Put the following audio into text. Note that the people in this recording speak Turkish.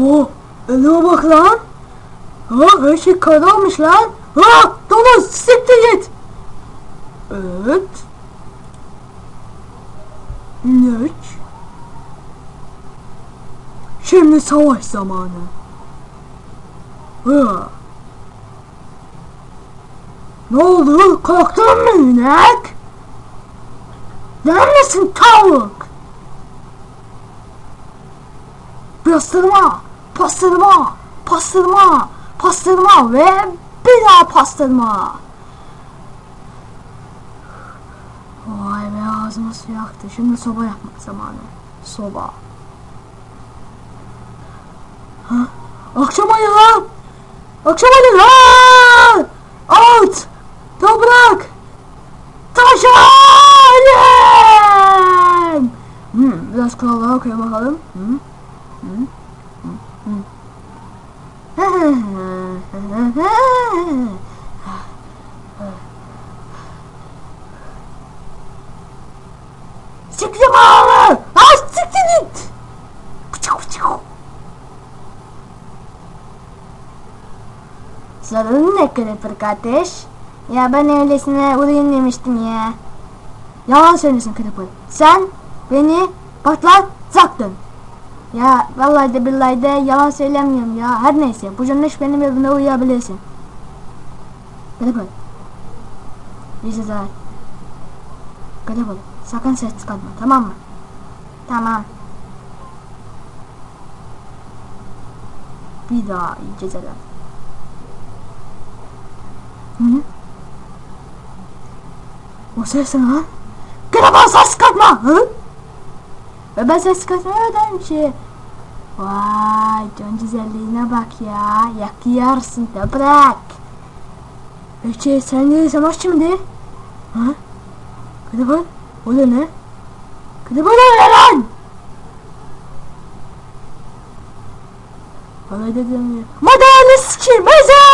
Oo, elime bak lan. Ha, her şey kararmış lan. Ha, domuz siktir git. Evet. Ne? Şimdi savaş zamanı. Ha. Ne oldu? Korktun mu inek? Neredesin tavuk? Pastırma, pastırma, pastırma, pastırma ve bir daha pastırma. Vay be ağzıma su yaktı. Şimdi soba yapmak zamanı. Soba. Ha? Akşam ayı lan! Akşam ayı lan! At! Toprak! Taş alem! Hmm, biraz kurallara okuyalım bakalım. Hmm. Siktir bağlı! Ha siktir git! Pıçık pıçık. Sorun ne Creeper kardeş? Ya ben öylesine vurayım demiştim ya. Yalan söylüyorsun Creeper. Sen beni patlatacaktın. Ya vallahi de billahi de yalan söylemiyorum ya. Her neyse bu cümleş benim evimde uyuyabilirsin. Creeper. İyi sezer. Creeper sakın ses çıkartma tamam mı? Tamam. Bir daha iyi geceler. Hı? O ses ne lan? Karavan ses çıkartma! Hı? Ve ben ses çıkartmıyorum ki. Vay can güzelliğine bak ya. Yakıyorsun bırak. Peki sen değilsen o şimdi? Ha? Karavan? O da ne? Karavan o ne lan? Vallahi dedim ya. Madalya sikeyim, mezar.